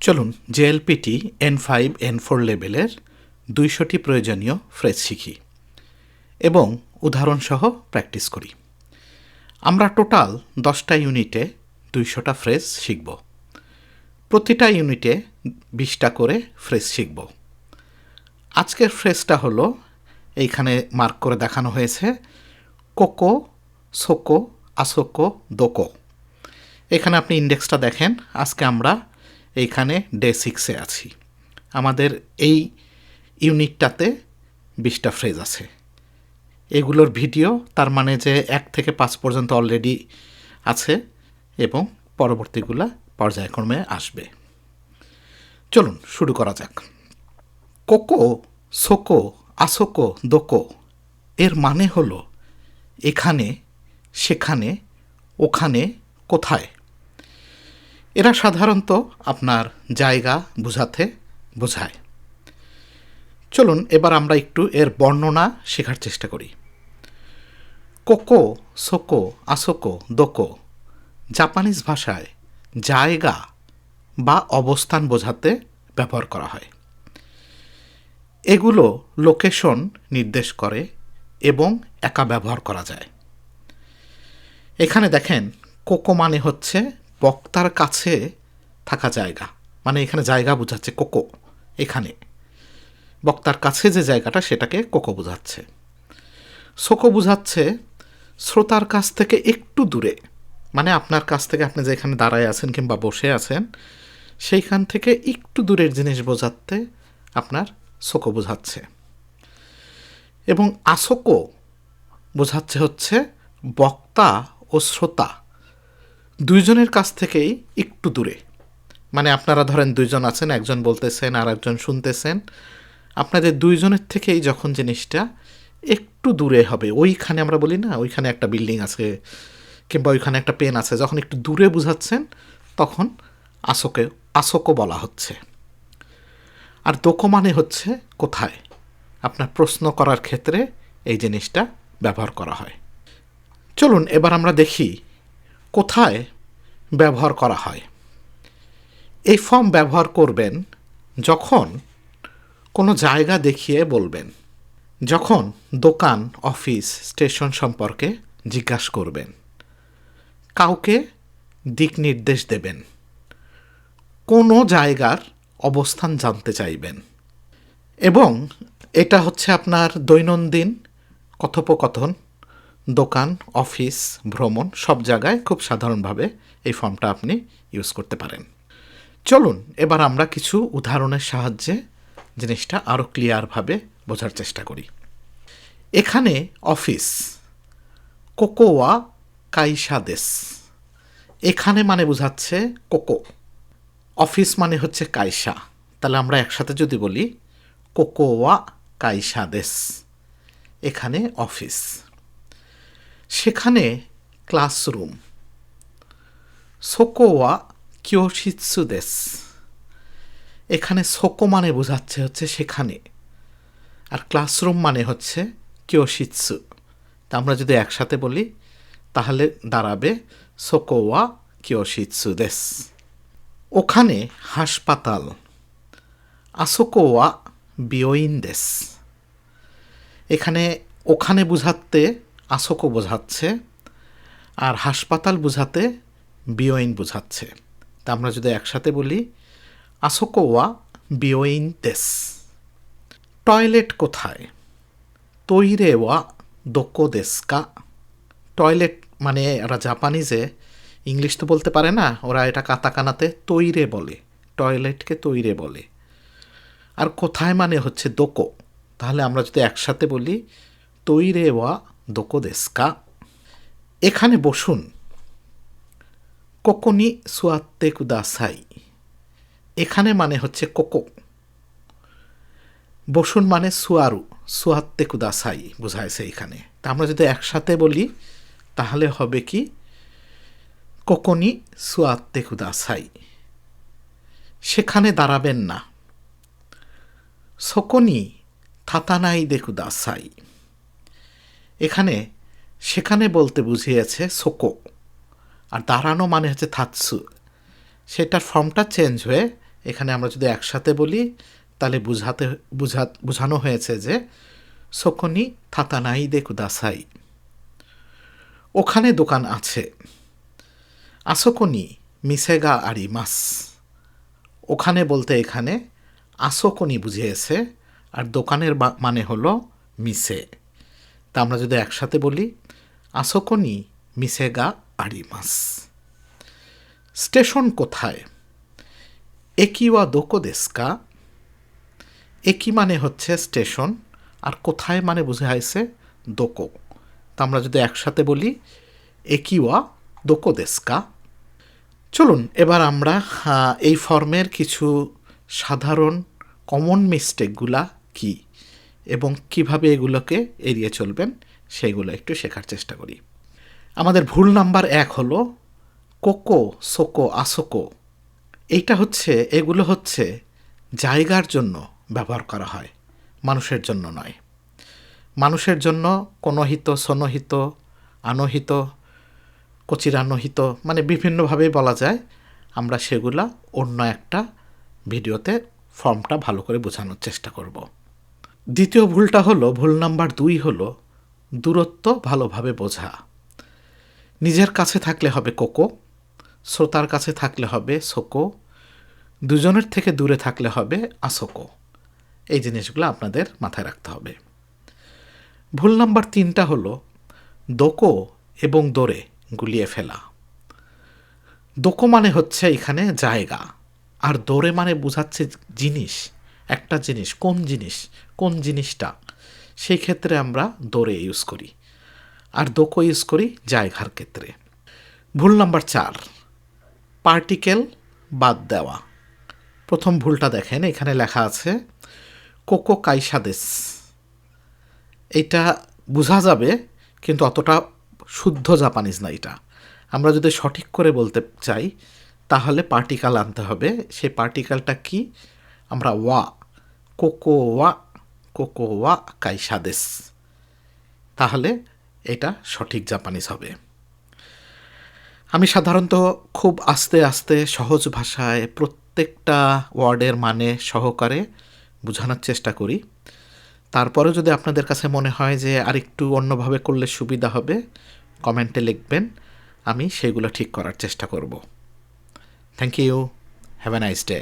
চলুন JLPT N five N four লেভেলের দুইশোটি প্রয়োজনীয় ফ্রেজ শিখি এবং উদাহরণসহ প্র্যাকটিস করি। আমরা টোটাল দশটা ইউনিটে দুইশোটা ফ্রেজ শিখব। প্রতিটা ইউনিটে বিশটা করে ফ্রেজ শিখব। আজকের ফ্রেজটা হলো, এইখানে মার্ক করে দেখানো হয়েছে, কোকো, সোকো, আসোকো, দোকো। এখানে আপনি ইন্ডেক্সটা দেখেন, আজকে আমরা এইখানে ডে সিক্সে আছি। আমাদের এই ইউনিটটাতে বিশটা ফ্রেজ আছে। এগুলোর ভিডিও তার মানে যে এক থেকে পাঁচ পর্যন্ত অলরেডি আছে এবং পরবর্তীগুলা পর্যায়ক্রমে আসবে। চলুন, শুরু করা যাক। কোকো, সোকো, আসোকো, দোকো, এর মানে হলো এখানে, সেখানে, ওখানে, কোথায়? এরা সাধারণত আপনার জায়গা বোঝাতে বোঝায়। চলুন এবার আমরা একটু এর বর্ণনা শেখার চেষ্টা করি। কোকো, সোকো, আসোকো, দোকো, জাপানিজ ভাষায় জায়গা বা অবস্থান বোঝাতে ব্যবহার করা হয়। এগুলো লোকেশন নির্দেশ করে এবং একা ব্যবহার করা যায়। এখানে দেখেন কোকো মানে হচ্ছে বক্তার কাছে থাকা জায়গা। মানে এখানে জায়গা বোঝাচ্ছে কোকো, এখানে। বক্তার কাছে যে জায়গাটা, সেটাকে কোকো বোঝাচ্ছে। সোকো বোঝাচ্ছে, শ্রোতার কাছ থেকে একটু দূরে। মানে আপনার কাছ থেকে আপনি যেখানে দাঁড়ায় আছেন কিংবা বসে আছেন, সেইখান থেকে একটু দূরের জিনিস বোঝাতে আপনার সোকো বোঝাচ্ছে। এবং আসোকো বোঝাচ্ছে হচ্ছে বক্তা ও শ্রোতা। দুইজনের কাছ থেকেই একটু দূরে। মানে আপনারা ধরেন দুইজন আছেন, একজন বলতেছেন আর একজন শুনতেছেন। আপনাদের দুইজনের থেকেই যখন জিনিসটা একটু দূরে হবে, ওইখানে আমরা বলি না, ওইখানে একটা বিল্ডিং আছে কিংবা ওইখানে একটা পেন আছে, যখন একটু দূরে বুঝাচ্ছেন, তখন আসোকে আসোকো বলা হচ্ছে। আর দোকো মানে হচ্ছে কোথায়? আপনার প্রশ্ন করার ক্ষেত্রে এই জিনিসটা ব্যবহার করা হয়। চলুন, এবার আমরা দেখি কোথায় ব্যবহার করা হয়? এই ফর্ম ব্যবহার করবেন যখন কোনো জায়গা দেখিয়ে বলবেন, যখন দোকান, অফিস, স্টেশন সম্পর্কে জিজ্ঞাসা করবেন। কাউকে দিক নির্দেশ দেবেন। কোনো জায়গার অবস্থান জানতে চাইবেন। এবং এটা হচ্ছে আপনার দৈনন্দিন কথোপকথন দোকান, অফিস, ভ্রমণ সব জায়গায় খুব সাধারণভাবে এই ফর্মটা আপনি ইউজ করতে পারেন। চলুন, এবার আমরা কিছু উদাহরণের সাহায্যে জিনিসটা আরও ক্লিয়ারভাবে বোঝার চেষ্টা করি। এখানে অফিস, কোকোয়া কাইসাদেস এখানে মানে বোঝাচ্ছে কোকো। অফিস মানে হচ্ছে কাইসা। তাহলে আমরা একসাথে যদি বলি, কোকোয়া কাইসাদেস এখানে অফিস। সেখানে ক্লাসরুম। সোকোয়া কিয়োশিৎসু দেশ। এখানে সোকো মানে বোঝাচ্ছে হচ্ছে সেখানে। আর ক্লাসরুম মানে হচ্ছে কিয়োশিৎসু। তা আমরা যদি একসাথে বলি, তাহলে দাঁড়াবে সোকোয়া কিয়োশিৎসু দেশ। ওখানে হাসপাতাল। আসোকোয়া বিয়োইন দেশ। এখানে ওখানে বুঝাতে আসোকো বোঝাচ্ছে আর হাসপাতাল বুঝাতে বিয়োইন বোঝাচ্ছে। তা আমরা যদি একসাথে বলি, আসকো আসোকোয়া বিয়োইন দেশ টয়লেট কোথায়? তৈরে ওয়া দোকো দেশকা টয়লেট মানে ওরা জাপানিজে, ইংলিশ তো বলতে পারে না, ওরা এটা কাতাকানাতে তৈরে বলে, টয়লেটকে তৈরে বলে। আর কোথায় মানে হচ্ছে দোকো? তাহলে আমরা যদি একসাথে বলি, তৈরে ওয়া দোকো দেশকা এখানে বসুন। কোকোনি সুয়াত্তে কুদাসাই। এখানে মানে হচ্ছে কোকো। বসুন মানে সুয়ারু সুয়াত্তে কুদাসাই বোঝাইছে এখানে। তা আমরা যদি একসাথে বলি, তাহলে হবে কি? কোকোনি সুয়াত্তে কুদাসাই। সেখানে দাঁড়াবেন না। সকনি থাতানাই দেখুদাসাই এখানে, সেখানে বলতে বুঝিয়েছে সোকো। আর দাঁড়ানো মানে হচ্ছে থাৎসু। সেটার ফর্মটা চেঞ্জ হয়ে, এখানে আমরা যদি একসাথে বলি, তাহলে বুঝাতে, বুঝা, বোঝানো হয়েছে যে, সকনি থাতানাই দে কুদাসাই। ওখানে দোকান আছে। আসকনি মিসেগা আরি মাস ওখানে বলতে এখানে, আসকনি বুঝিয়েছে, আর দোকানের মানে হলো মিসে। তা আমরা যদি একসাথে বলি, আসকনি মিসেগা আরি মাস স্টেশন কোথায়? একিওয়া দোকো দেস্কা একি মানে হচ্ছে স্টেশন, আর কোথায় মানে বুঝাইছে দোকো। তা আমরা যদি একসাথে বলি, একিওয়া দোকো দেস্কা চলুন, এবার আমরা এই ফর্মের কিছু সাধারণ কমন মিস্টেকগুলা কি? এবং কীভাবে এগুলোকে এড়িয়ে চলবেন সেগুলো একটু শেখার চেষ্টা করি। আমাদের ভুল নাম্বার এক হলো কোকো, সোকো, আসোকো। এইটা হচ্ছে, এগুলো হচ্ছে জায়গার জন্য ব্যবহার করা হয়, মানুষের জন্য নয়। মানুষের জন্য কোনো হিত সনহিত, আনহিত, কচিরানহিত মানে বিভিন্নভাবে বলা যায়, আমরা সেগুলা অন্য একটা ভিডিওতে ফর্মটা ভালো করে বোঝানোর চেষ্টা করব। দ্বিতীয় ভুলটা হলো, ভুল নাম্বার দুই হলো দূরত্ব ভালোভাবে বোঝা। নিজের কাছে থাকলে হবে কোকো, শ্রোতার কাছে থাকলে হবে সোকো, দুজনের থেকে দূরে থাকলে হবে আসোকো। এই জিনিসগুলো আপনাদের মাথায় রাখতে হবে। ভুল নাম্বার তিনটা হলো দোকো এবং দোরে গুলিয়ে ফেলা। দোকো মানে হচ্ছে এখানে জায়গা, আর দোরে মানে বোঝাচ্ছে জিনিস। একটা জিনিস, কোন জিনিস, কোন জিনিসটা, সেই ক্ষেত্রে আমরা দোরে ইউজ করি। আর দোকো ইউজ করি জায়গার ক্ষেত্রে। ভুল নাম্বার চার পার্টিকেল বাদ দেওয়া। প্রথম ভুলটা দেখেন, এখানে লেখা আছে, কোকো কাইসাদেস এইটা বোঝা যাবে, কিন্তু অতটা শুদ্ধ জাপানিজ না এটা। আমরা যদি সঠিক করে বলতে চাই, তাহলে পার্টিকাল আনতে হবে। সেই পার্টিকালটা কি? আমরা ওয়া কোকো ওয়া কোকো ওয়া কাইসাদেস তাহলে এটা সঠিক জাপানিজ হবে। আমি সাধারণত খুব আস্তে আস্তে সহজ ভাষায় প্রত্যেকটা ওয়ার্ডের মানে সহকারে বোঝানোর চেষ্টা করি। তারপরে যদি আপনাদের কাছে মনে হয় যে আরেকটু অন্যভাবে করলে সুবিধা হবে, কমেন্টে লিখবেন। আমি সেগুলো ঠিক করার চেষ্টা করব। Thank you have a nice day